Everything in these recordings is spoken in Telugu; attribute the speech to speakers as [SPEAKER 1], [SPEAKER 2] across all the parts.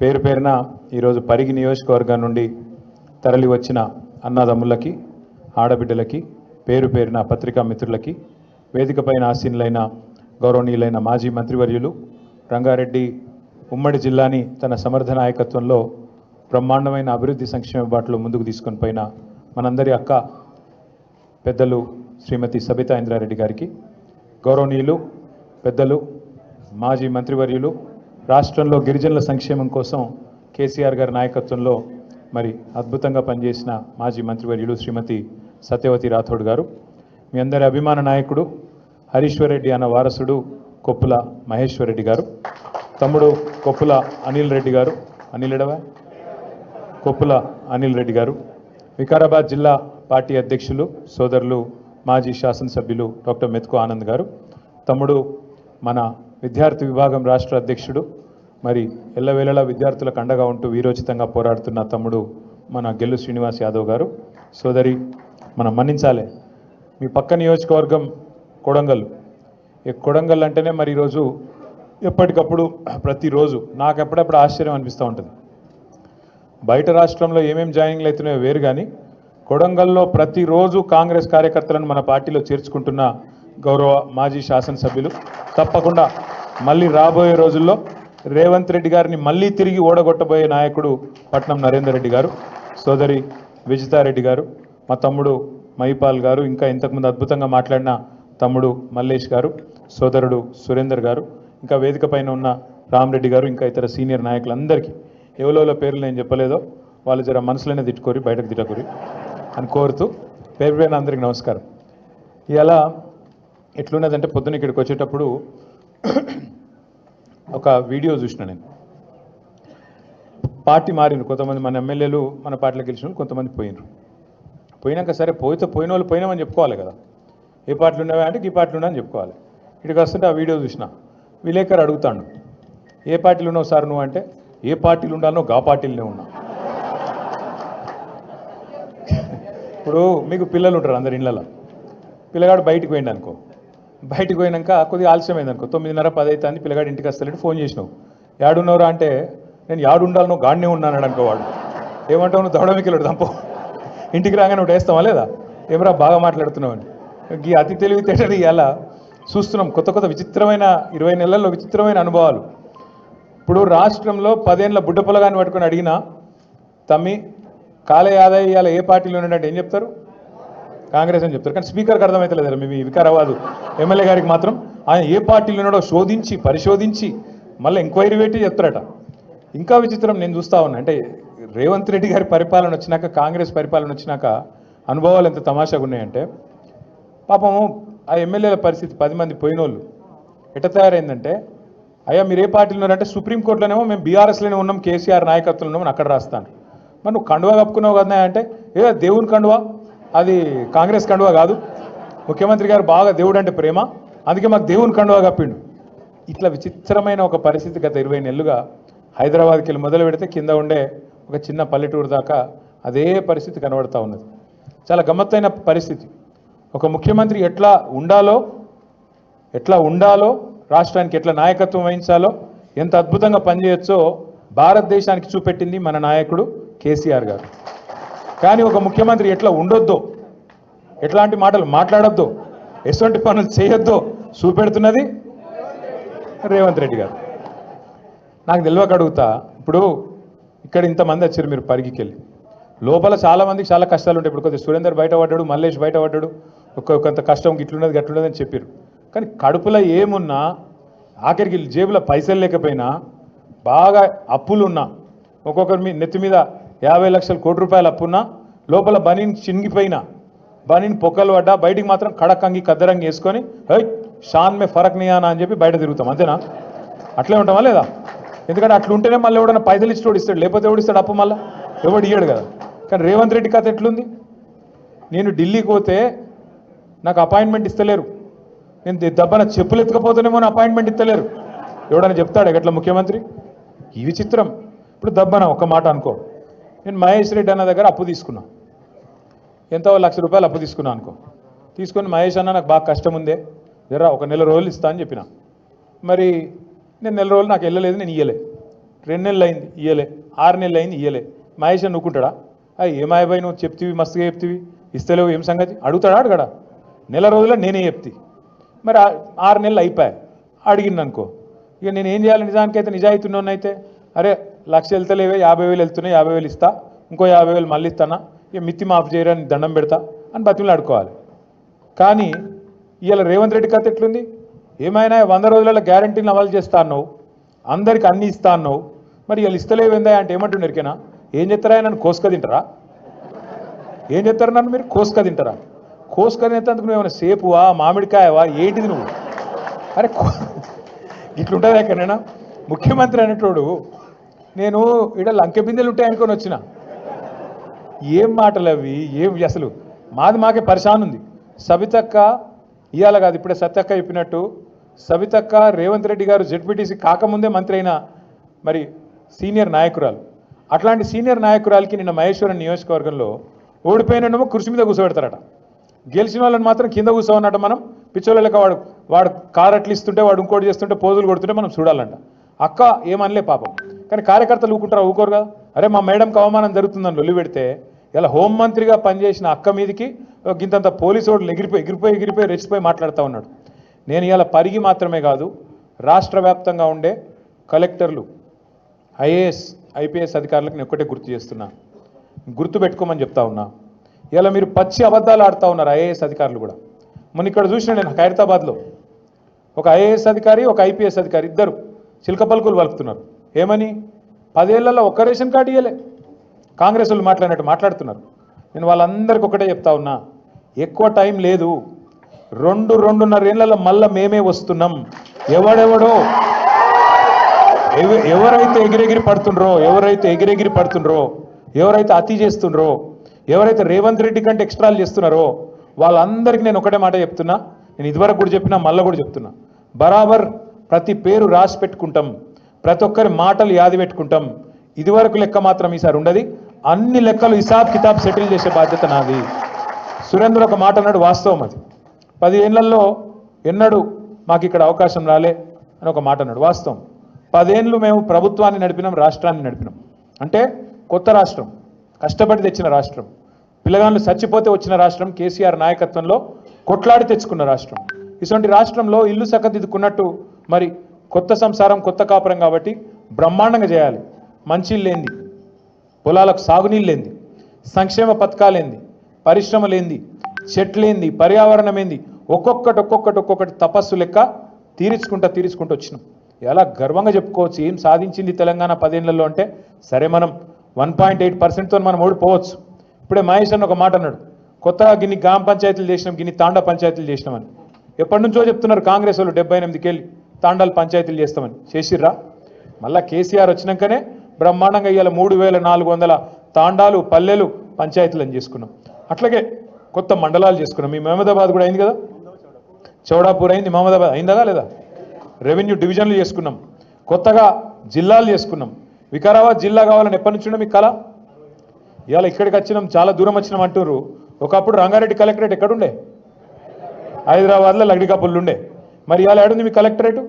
[SPEAKER 1] పేరు పేరున ఈరోజు పరిగి నియోజకవర్గం నుండి తరలి వచ్చిన అన్నదమ్ములకి ఆడబిడ్డలకి పేరు పేరున పత్రికా మిత్రులకి వేదికపైన ఆసీనులైన గౌరవనీయులైన మాజీ మంత్రివర్యులు రంగారెడ్డి ఉమ్మడి జిల్లాని తన సమర్థ నాయకత్వంలో బ్రహ్మాండమైన అభివృద్ధి సంక్షేమ బాటలో ముందుకు తీసుకొని పోయిన మనందరి అక్క పెద్దలు శ్రీమతి సబితా ఇంద్రారెడ్డి గారికి గౌరవనీయులు పెద్దలు మాజీ మంత్రివర్యులు రాష్ట్రంలో గిరిజనుల సంక్షేమం కోసం కేసీఆర్ గారి నాయకత్వంలో మరి అద్భుతంగా పనిచేసిన మాజీ మంత్రివర్యులు శ్రీమతి సత్యవతి రాథోడ్ గారు. మీ అందరి అభిమాన నాయకుడు హరీశ్వర్ రెడ్డి అన్న వారసుడు కొప్పుల మహేశ్వర్ రెడ్డి గారు. తమ్ముడు కొప్పుల అనిల్ రెడ్డి గారు. అనిల్ ఎడవా? కొప్పుల అనిల్ రెడ్డి గారు. వికారాబాద్ జిల్లా పార్టీ అధ్యక్షులు సోదరులు మాజీ శాసనసభ్యులు డాక్టర్ మెత్కో ఆనంద్ గారు. తమ్ముడు మన విద్యార్థి విభాగం రాష్ట్ర అధ్యక్షుడు మరి ఎల్లవేళలా విద్యార్థులకు అండగా ఉంటూ వీరోచితంగా పోరాడుతున్న తమ్ముడు మన గెల్లు శ్రీనివాస్ యాదవ్ గారు. సోదరి మనం మన్నించాలి. మీ పక్క నియోజకవర్గం కొడంగల్. ఈ కొడంగల్ అంటేనే మరి ఈరోజు ఎప్పటికప్పుడు ప్రతిరోజు నాకు ఎప్పుడప్పుడు ఆశ్చర్యం అనిపిస్తూ ఉంటుంది. బయట రాష్ట్రంలో ఏమేం జాయినింగ్లు అవుతున్నాయో వేరు కానీ కొడంగల్లో ప్రతిరోజు కాంగ్రెస్ కార్యకర్తలను మన పార్టీలో చేర్చుకుంటున్న గౌరవ మాజీ శాసనసభ్యులు. తప్పకుండా మళ్ళీ రాబోయే రోజుల్లో రేవంత్ రెడ్డి గారిని మళ్ళీ తిరిగి ఓడగొట్టబోయే నాయకుడు పట్నం నరేందర్ రెడ్డి గారు సోదరి విజితారెడ్డి గారు మా తమ్ముడు మహిపాల్ గారు ఇంకా ఇంతకుముందు అద్భుతంగా మాట్లాడిన తమ్ముడు మల్లేష్ గారు సోదరుడు సురేందర్ గారు ఇంకా వేదిక పైన ఉన్న రామరెడ్డి గారు ఇంకా ఇతర సీనియర్ నాయకులందరికీ ఎవలో పేర్లు నేను చెప్పలేదో వాళ్ళు జర మనసులోనే తిట్టుకోరి బయటకు తిట్టకూరి అని కోరుతూ పేరు పేరున అందరికీ నమస్కారం. ఇలా ఎట్లున్నదంటే పొద్దున ఇక్కడికి వచ్చేటప్పుడు ఒక వీడియో చూసిన నేను. పార్టీ మారిండ్రు. కొంతమంది మన ఎమ్మెల్యేలు మన పార్టీలో గెలిచిన కొంతమంది పోయినరు పోయినాక సరే పోయితే పోయిన వాళ్ళు పోయినామని చెప్పుకోవాలి కదా. ఏ పార్టీలు ఉన్నావా అంటే ఈ పార్టీలు ఉన్నా అని చెప్పుకోవాలి. ఇక్కడికి వస్తుంటే ఆ వీడియో చూసిన. విలేకరు అడుగుతాడు. ఏ పార్టీలు ఉన్నావు సార్ నువ్వు అంటే ఏ పార్టీలు ఉండాలనో గా పార్టీలనే ఉన్నా. ఇప్పుడు మీకు పిల్లలు ఉంటారు అందరి ఇళ్ళలో. పిల్లగాడు బయటికి పోయిండు అనుకో. బయటికి పోయినాక కొద్దిగా ఆలస్యమైంది అనుకో తొమ్మిదిన్నర పది అని పిల్లగాడు ఇంటికి వస్తలేడు ఫోన్ చేసినావు. యాడున్నవరా అంటే నేను యాడు ఉండాలనో గాడినే ఉన్నాను అనుకో వాడు. ఏమంటావు నువ్వు దవడమికెళ్ళడు దంపో. ఇంటికి రాగానే ఒకటి వేస్తావా లేదా? ఏమరా బాగా మాట్లాడుతున్నావు అని. ఈ అతి తెలివితేటది ఇలా చూస్తున్నాం కొత్త కొత్త విచిత్రమైన ఇరవై నెలల్లో విచిత్రమైన అనుభవాలు. ఇప్పుడు రాష్ట్రంలో పదేళ్ళ బుడ్డ పొలగాన్ని పట్టుకొని అడిగినా తమ్మి కాలే ఇవాళ ఏ పార్టీలో ఉన్నాడంటే ఏం చెప్తారు? కాంగ్రెస్ అని చెప్తారు. కానీ స్పీకర్కి అర్థమవుతలేదు మీ వికారాబాద్ ఎమ్మెల్యే గారికి మాత్రం ఆయన ఏ పార్టీలో ఉన్నాడో శోధించి పరిశోధించి మళ్ళీ ఎంక్వైరీ పెట్టి చెప్తారట. ఇంకా విచిత్రం నేను చూస్తా ఉన్నా. అంటే రేవంత్ రెడ్డి గారి పరిపాలన వచ్చినాక కాంగ్రెస్ పరిపాలన వచ్చినాక అనుభవాలు ఎంత తమాషాగా ఉన్నాయంటే పాపము ఆ ఎమ్మెల్యేల పరిస్థితి పది మంది పోయినోళ్ళు. ఎట్ట తయారైందంటే అయ్యా మీరు ఏ పార్టీలో ఉన్నారంటే సుప్రీంకోర్టులోనేమో మేము బీఆర్ఎస్లోనే ఉన్నాం కేసీఆర్ నాయకత్వంలో ఉన్నాం అక్కడ రాస్తాను. మరి నువ్వు కండువా కప్పుకున్నావు కదా అంటే ఏ దేవుని కండువా? అది కాంగ్రెస్ కండువా కాదు. ముఖ్యమంత్రి గారు బాగా దేవుడు అంటే ప్రేమ. అందుకే మాకు దేవుని కండువా కప్పిండు. ఇట్లా విచిత్రమైన ఒక పరిస్థితి గత ఇరవై నెలలుగా హైదరాబాద్కి వెళ్ళి మొదలు పెడితే కింద ఉండే ఒక చిన్న పల్లెటూరు దాకా అదే పరిస్థితి కనబడతా ఉన్నది. చాలా గమ్మత్తైన పరిస్థితి. ఒక ముఖ్యమంత్రి ఎట్లా ఉండాలో ఎట్లా ఉండాలో రాష్ట్రానికి ఎట్లా నాయకత్వం వహించాలో ఎంత అద్భుతంగా పనిచేయొచ్చో భారతదేశానికి చూపెట్టింది మన నాయకుడు కేసీఆర్ గారు. కానీ ఒక ముఖ్యమంత్రి ఎట్లా ఉండొద్దో ఎట్లాంటి మాటలు మాట్లాడొద్దో ఎటువంటి పనులు చేయొద్దో చూపెడుతున్నది రేవంత్ రెడ్డి గారు. నాకు తెలియక అడుగుతా ఇప్పుడు ఇక్కడ ఇంతమంది వచ్చారు మీరు పరిగికెళ్ళి. లోపల చాలా మందికి చాలా కష్టాలు ఉంటాయి. ఇప్పుడు కొద్దిగా సురేందర్ బయట పడ్డాడు మల్లేష్ బయట పడ్డాడు ఒక్కొక్కంత కొంత కష్టం ఇట్లున్నది గట్లున్నది అని చెప్పారు. కానీ కడుపులో ఏమున్నా ఆఖరికి జేబులో పైసలు లేకపోయినా బాగా అప్పులున్నా ఒక్కొక్కరి మీ నెత్తి మీద యాభై లక్షల కోటి రూపాయల అప్పున్నా లోపల బనీని చినిగిపోయినా బనీని పొక్కలు పడ్డా బయటికి మాత్రం కడకంగి కద్దరంగి వేసుకొని హై షాన్ మే ఫరక్ నియానా అని చెప్పి బయట తిరుగుతాం అంతేనా? అట్లే ఉంటామా లేదా? ఎందుకంటే అట్లా ఉంటేనే మళ్ళీ ఎవడన్నా పైసలు ఇచ్చి ఇస్తాడు లేకపోతే ఎవడు అప్పు మళ్ళీ? ఎవడు ఇయ్యాడు కదా. కానీ రేవంత్ రెడ్డి కథ ఎట్లుంది? నేను ఢిల్లీకి పోతే నాకు అపాయింట్మెంట్ ఇస్తలేరు. నేను ది- దెబ్బన చెప్పులు ఎత్తుకపోతేనేమో అపాయింట్మెంట్ ఇస్తలేరు. ఎవడన్నా చెప్తాడు ఎట్లా ముఖ్యమంత్రి? ఈ విచిత్రం. ఇప్పుడు దబ్బన ఒక మాట అనుకో. నేను మహేష్ రెడ్డి అన్న దగ్గర అప్పు తీసుకున్నా. ఎంతో లక్ష రూపాయలు అప్పు తీసుకున్నా అనుకో. తీసుకొని మహేష్ అన్న నాకు బాగా కష్టం ఉందే. జరా ఒక నెల రోజులు ఇస్తా అని చెప్పిన. మరి నేను నెల రోజులు నాకు వెళ్ళలేదు నేను ఇయ్యలే. రెండు నెలలు అయింది ఇయ్యలే. ఆరు నెలలు అయింది ఇయ్యలే. మహేష్ అని నువ్వుకుంటాడా అయ్యి ఏమాయబాయి నువ్వు చెప్తివి మస్తుగా చెప్తివి? ఇస్తలేవు ఏం సంగతి? అడుగుతాడా అడగడా? నెల రోజుల్లో నేనే చెప్తి. మరి ఆరు నెలలు అయిపోయాయి. అడిగింది అనుకో ఇక నేను ఏం చేయాలి? నిజానికైతే నిజాయితీ అయితే అరే లక్ష వెళ్తలేవే యాభై వేలు వెళ్తున్నాయి యాభై వేలు ఇస్తా ఇంకో యాభై వేలు మళ్ళీ ఇస్తానా? ఇక మిత్తి మాఫ్ చేయరని దండం పెడతా అని బతిమలు ఆడుకోవాలి కానీ ఇవాళ రేవంత్ రెడ్డి కథ ఎట్లుంది? ఏమైనా వంద రోజులలో గ్యారంటీని అమలు చేస్తా అన్నావు అందరికి అన్ని ఇస్తా అన్నావు మరి వీళ్ళు ఇస్తలేవేందా అంటే ఏమంటుండే ఎరికేనా ఏం చెప్తారా నన్ను కోసుక తింటారా? ఏం చెప్తారు నన్ను మీరు? కోసుక తింటారా? కోసుక తినేందుకు నువ్వు ఏమైనా సేపువా మామిడికాయవా? ఏంటిది నువ్వు? అరే కో- ఇట్లుంటుంది ఎక్కడైనా? ముఖ్యమంత్రి అనేటోడు నేను ఇక్కడ లంకె బిందెలు ఉంటాయి అనుకొని వచ్చిన. ఏం మాటలు అవి? ఏం అసలు? మాది మాకే పరిశాన్ ఉంది. సబితక్క ఇవాళ కాదు ఇప్పుడే సత్యక్క చెప్పినట్టు. సబితక్క రేవంత్ రెడ్డి గారు జెడ్పీటీసీ కాకముందే మంత్రి అయిన మరి సీనియర్ నాయకురాలు. అట్లాంటి సీనియర్ నాయకురాలకి నిన్న మహేశ్వరం నియోజకవర్గంలో ఓడిపోయినమో కృషి మీద కూర్చోబెడతారట గెలిచిన వాళ్ళని మాత్రం కింద కూర్చోమన్నట మనం పిచ్చోళ్ళక వాడు వాడు కారు అట్లు ఇస్తుంటే వాడు ఇంకోటి చేస్తుంటే పోజులు కొడుతుంటే మనం చూడాలంట. అక్క ఏమనలే పాపం. కానీ కార్యకర్తలు ఊకుంటారా ఊకోరు కదా అరే మా మేడంకి అవమానం జరుగుతుందని లొల్లి పెడితే ఇలా హోంమంత్రిగా పనిచేసిన అక్క మీదకి ఒక గింతంత పోలీసు వాళ్ళు ఎగిరిపోయి ఎగిరిపోయి ఎగిరిపోయి రెచ్చిపోయి మాట్లాడుతూ ఉన్నాడు. నేను ఇలా పరిగి మాత్రమే కాదు రాష్ట్ర వ్యాప్తంగా ఉండే కలెక్టర్లు ఐఏఎస్ ఐపీఎస్ అధికారులకు నేను ఒక్కటే గుర్తు చేస్తున్నా. గుర్తు పెట్టుకోమని చెప్తా ఉన్నా. ఇలా మీరు పచ్చి అబద్ధాలు ఆడుతూ ఉన్నారు ఐఏఎస్ అధికారులు కూడా. మొన్న ఇక్కడ చూసిన నేను ఖైరతాబాద్లో ఒక ఐఏఎస్ అధికారి ఒక ఐపీఎస్ అధికారి ఇద్దరు చిలక పలుకులు ఏమని? పదేళ్ళలో ఒక్క రేషన్ కార్డు ఇవ్వలే కాంగ్రెస్ వాళ్ళు మాట్లాడినట్టు మాట్లాడుతున్నారు. నేను వాళ్ళందరికీ ఒకటే చెప్తా ఉన్నా ఎక్కువ టైం లేదు. రెండు రెండున్నర ఏళ్ళలో మళ్ళీ మేమే వస్తున్నాం. ఎవడెవడో? ఎవరైతే ఎగిరెగిరి పడుతుండ్రో ఎవరైతే ఎగిరెగిరి పడుతుండ్రో ఎవరైతే అతి చేస్తుండ్రో ఎవరైతే రేవంత్ రెడ్డి కంటే ఎక్స్ట్రాలు చేస్తున్నారో వాళ్ళందరికీ నేను ఒకటే మాట చెప్తున్నా. నేను ఇదివరకు కూడా చెప్పినా మళ్ళీ కూడా చెప్తున్నా. బరాబర్ ప్రతి పేరు రాసి పెట్టుకుంటాం. ప్రతి ఒక్కరి మాటలు యాది పెట్టుకుంటాం. ఇదివరకు లెక్క మాత్రం ఈసారి ఉండదు. అన్ని లెక్కలు హిసాబ్ కితాబ్ సెటిల్ చేసే బాధ్యత నాది. సురేంద్ర ఒక మాట అన్నాడు వాస్తవం అది. పది ఏళ్ళలో ఎన్నడూ మాకు ఇక్కడ అవకాశం రాలే అని ఒక మాట అన్నాడు వాస్తవం. పదేళ్ళు మేము ప్రభుత్వాన్ని నడిపినాం రాష్ట్రాన్ని నడిపినాం. అంటే కొత్త రాష్ట్రం కష్టపడి తెచ్చిన రాష్ట్రం. పిల్లగాళ్ళు చచ్చిపోతే వచ్చిన రాష్ట్రం కేసీఆర్ నాయకత్వంలో కొట్లాడి తెచ్చుకున్న రాష్ట్రం. ఇటువంటి రాష్ట్రంలో ఇల్లు సక్కదిద్దుకున్నట్టు మరి కొత్త సంసారం కొత్త కాపురం కాబట్టి బ్రహ్మాండంగా చేయాలి. మంచి లేంది పొలాలకు సాగునీళ్ళేంది. సంక్షేమ పథకాలేంది. పరిశ్రమలేంది. చెట్లేంది. పర్యావరణం ఏంది ఒక్కొక్కటి ఒక్కొక్కటి ఒక్కొక్కటి తపస్సు లెక్క తీర్చుకుంటా తీర్చుకుంటూ వచ్చినాం. ఎలా గర్వంగా చెప్పుకోవచ్చు. ఏం సాధించింది తెలంగాణ పదేళ్ళలో అంటే సరే మనం వన్ పాయింట్ ఎయిట్ పర్సెంట్తో మనం ఓడిపోవచ్చు. ఇప్పుడే మహేష్ అన్న ఒక మాట అన్నాడు. కొత్తగా గిన్ని గ్రామ పంచాయతీలు చేసినాం గిన్ని తాండా పంచాయతీలు చేసినామని ఎప్పటి నుంచో చెప్తున్నారు కాంగ్రెస్ వాళ్ళు డెబ్బై ఎనిమిదికి వెళ్ళి తాండాలు పంచాయతీలు చేస్తామని చేసిర్రా? మళ్ళా కేసీఆర్ వచ్చినాకనే బ్రహ్మాండంగా ఇవాళ మూడు వేల నాలుగు వందల తాండాలు పల్లెలు పంచాయతీలను చేసుకున్నాం. అట్లాగే కొత్త మండలాలు చేసుకున్నాం. మీ మహమ్మదాబాద్ కూడా అయింది కదా? చౌడాపూర్ అయింది. మహమ్మదాబాద్ అయిందా లేదా? రెవెన్యూ డివిజన్లు చేసుకున్నాం. కొత్తగా జిల్లాలు చేసుకున్నాం. వికారాబాద్ జిల్లా కావాలని ఎప్పటి నుంచి మీకు కళ? ఇవాళ ఇక్కడికి వచ్చినాం చాలా దూరం వచ్చినాం అంటున్నారు ఒకప్పుడు రంగారెడ్డి కలెక్టరేట్ ఎక్కడుండే? హైదరాబాద్లో లగ్డి కప్పులు ఉండే మరి ఇవాళ ఏడుంది మీ కలెక్టరేటు?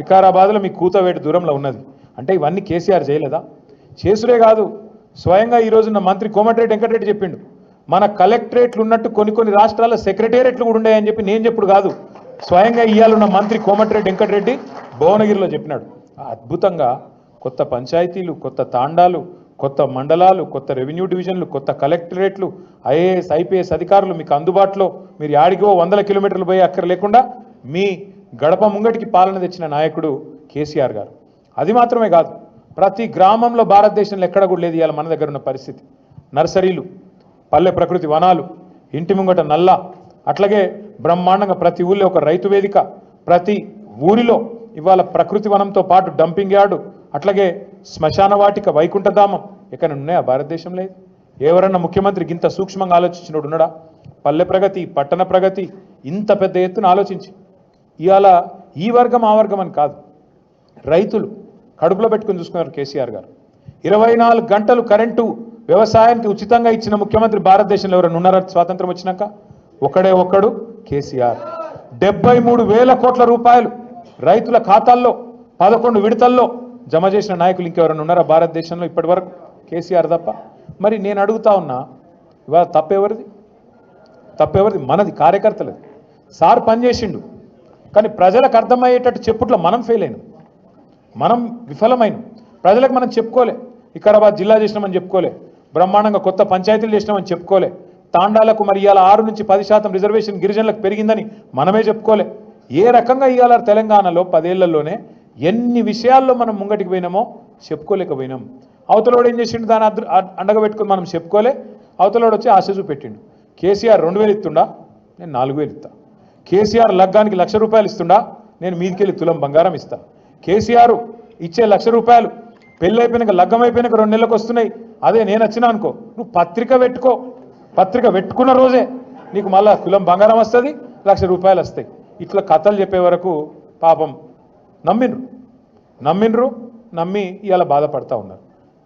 [SPEAKER 1] వికారాబాద్లో మీ కూతవేటి దూరంలో ఉన్నది. అంటే ఇవన్నీ కేసీఆర్ చేయలేదా? చేసుడే కాదు. స్వయంగా ఈ రోజున మంత్రి కోమటిరెడ్డి వెంకటరెడ్డి చెప్పిండు. మన కలెక్టరేట్లు ఉన్నట్టు కొన్ని కొన్ని రాష్ట్రాల సెక్రటేరియట్లు కూడా ఉన్నాయని చెప్పి నేను చెప్పుడు కాదు. స్వయంగా ఇయ్యాలున్న మంత్రి కోమటిరెడ్డి వెంకటరెడ్డి భువనగిరిలో చెప్పినాడు. ఆ అద్భుతంగా కొత్త పంచాయతీలు కొత్త తాండాలు కొత్త మండలాలు కొత్త రెవెన్యూ డివిజన్లు కొత్త కలెక్టరేట్లు ఐఏఎస్ ఐపీఎస్ అధికారులు మీకు అందుబాటులో. మీరు యాడికో వందల కిలోమీటర్లు పోయి అక్కర లేకుండా మీ గడప ముంగటికి పాలన తెచ్చిన నాయకుడు కేసీఆర్ గారు. అది మాత్రమే కాదు ప్రతి గ్రామంలో భారతదేశంలో ఎక్కడ కూడా లేదు ఇవాళ మన దగ్గర ఉన్న పరిస్థితి. నర్సరీలు పల్లె ప్రకృతి వనాలు ఇంటి ముంగట నల్ల అట్లాగే బ్రహ్మాండంగా ప్రతి ఊళ్ళో ఒక రైతు వేదిక ప్రతి ఊరిలో ఇవాళ ప్రకృతి వనంతో పాటు డంపింగ్ యార్డు అట్లాగే శ్మశాన వాటిక వైకుంఠధామం ఎక్కడ ఉన్నాయా? భారతదేశం లేదు. ఎవరన్నా ముఖ్యమంత్రి ఇంత సూక్ష్మంగా ఆలోచించినోడు ఉన్నాడా? పల్లె ప్రగతి పట్టణ ప్రగతి ఇంత పెద్ద ఎత్తున ఆలోచించి ఇవాళ ఈ వర్గం ఆ వర్గం అని కాదు. రైతులు కడుపులో పెట్టుకుని చూసుకున్నారు కేసీఆర్ గారు. ఇరవై నాలుగు గంటలు కరెంటు వ్యవసాయానికి ఉచితంగా ఇచ్చిన ముఖ్యమంత్రి భారతదేశంలో ఎవరైనా ఉన్నారా? స్వాతంత్రం వచ్చినాక ఒకడే ఒక్కడు కేసీఆర్. డెబ్బై మూడు వేల కోట్ల రూపాయలు రైతుల ఖాతాల్లో పదకొండు విడతల్లో జమ చేసిన నాయకులు ఇంకెవరైనా ఉన్నారా భారతదేశంలో ఇప్పటి వరకు కేసీఆర్ తప్ప. మరి నేను అడుగుతా ఉన్నా ఇవాళ తప్పెవరిది? తప్పెవరిది? మనది కార్యకర్తలది. సార్ పనిచేసిండు. కానీ ప్రజలకు అర్థమయ్యేటట్టు చెప్పుట్లో మనం ఫెయిల్ అయినాం. మనం విఫలమైన. ప్రజలకు మనం చెప్పుకోలే. వికారాబాద్ జిల్లా చేసినామని చెప్పుకోలే. బ్రహ్మాండంగా కొత్త పంచాయతీలు చేసినామని చెప్పుకోలే. తాండాలకు మరి ఇవాళ ఆరు నుంచి పది శాతం రిజర్వేషన్ గిరిజనులకు పెరిగిందని మనమే చెప్పుకోలే. ఏ రకంగా ఇవాళ తెలంగాణలో పదేళ్ళలోనే ఎన్ని విషయాల్లో మనం ముంగటికి పోయినామో చెప్పుకోలేకపోయినాం. అవతలోడు ఏం చేసిండు? దాన్ని అద్రు- అ- అండగా పెట్టుకుని మనం చెప్పుకోలే. అవతలోడు వచ్చి ఆశ చూపెట్టిండు. కేసీఆర్ రెండు వేలు ఇస్తుండా? నేను నాలుగు వేలు ఇస్తాను కేసీఆర్ లగ్గానికి లక్ష రూపాయలు ఇస్తుండా? నేను మీదికెళ్ళి తులం బంగారం ఇస్తా. కేసీఆర్ ఇచ్చే లక్ష రూపాయలు పెళ్ళి అయిపోయినాక లగ్గం అయిపోయినాక రెండు నెలలకు వస్తున్నాయి. అదే నేను వచ్చినా అనుకో నువ్వు పత్రిక పెట్టుకో. పత్రిక పెట్టుకున్న రోజే నీకు మళ్ళా కులం బంగారం వస్తుంది లక్ష రూపాయలు వస్తాయి. ఇట్లా కథలు చెప్పే వరకు పాపం నమ్మిండ్రు. నమ్మిండ్రు నమ్మి ఇవాళ బాధపడతా ఉన్నారు.